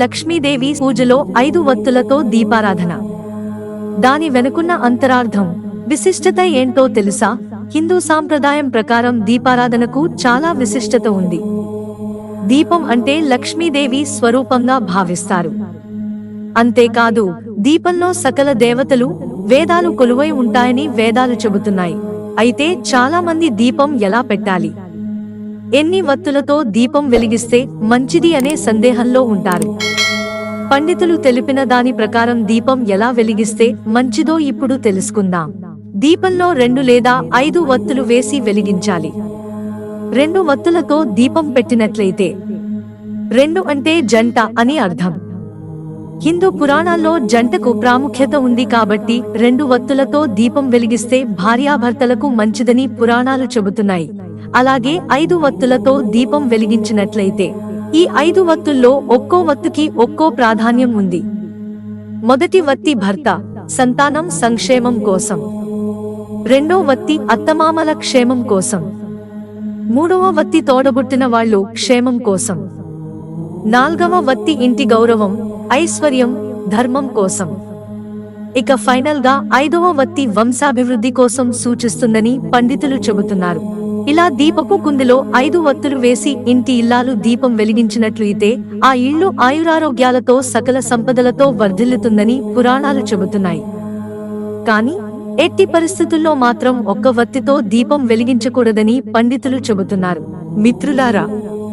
లక్ష్మీదేవి పూజలో ఐదు వత్తులతో దీపారాధన. దాని వెనుకున్న అంతరార్థం విశిష్టత ఏంటో తెలుసా? హిందూ సాంప్రదాయం ప్రకారం దీపారాధనకు చాలా విశిష్టత ఉంది. దీపం అంటే లక్ష్మీదేవి స్వరూపంగా భావిస్తారు. అంతేకాదు దీపంలో సకల దేవతలు వేదాలు కొలువై ఉంటాయని వేదాలు చెబుతున్నాయి. అయితే చాలా మంది దీపం ఎలా పెట్టాలి? ఎన్ని వత్తులతో దీపం వెలిగిస్తే మంచిది అనే సందేహంలో ఉంటారు. పండితులు తెలిపిన దాని ప్రకారం దీపం ఎలా వెలిగిస్తే మంచిదో ఇప్పుడు తెలుసుకుందాం. దీపంలో రెండు లేదా ఐదు వత్తులు వేసి వెలిగించాలి. రెండు వత్తులతో దీపం పెట్టినట్లయితే రెండు అంటే జంట అని అర్థం. హిందూ పురాణాల్లో జంటకు ప్రాముఖ్యత ఉంది కాబట్టి రెండు వత్తులతో దీపం వెలిగిస్తే భార్యాభర్తలకు మంచిదని పురాణాలు చెబుతున్నాయి. అలాగే ఐదు వత్తులతో దీపం వెలిగించినట్లయితే ఈ ఐదు వత్తుల్లో ఒక్కో వత్తుకి ఒక్కో ప్రాధాన్యం ఉంది. మొదటి వత్తి భర్త సంతానం సంక్షేమం కోసం. రెండో వత్తి అత్తమామల క్షేమం కోసం. మూడవ వత్తి తోడబుట్టిన వాళ్ళు క్షేమం కోసం. నాల్గవ వత్తి ఇంటి గౌరవం ఐశ్వర్యం ధర్మం కోసం. ఇక ఫైనల్గా ఐదవ వత్తి వంశాభివృద్ధి కోసం సూచిస్తుందని పండితులు చెబుతున్నారు. ఇలా దీపపు కుందిలో ఐదు వత్తులు వేసి ఇంటి ఇల్లాలు దీపం వెలిగించినట్లయితే ఆ ఇల్లు ఆయురారోగ్యాలతో సకల సంపదలతో వర్ధిల్లుతుందని పురాణాలు చెబుతున్నాయి. కానీ ఎట్టి పరిస్థితుల్లో మాత్రం ఒక్క వత్తితో దీపం వెలిగించకూడదని పండితులు చెబుతున్నారు. మిత్రులారా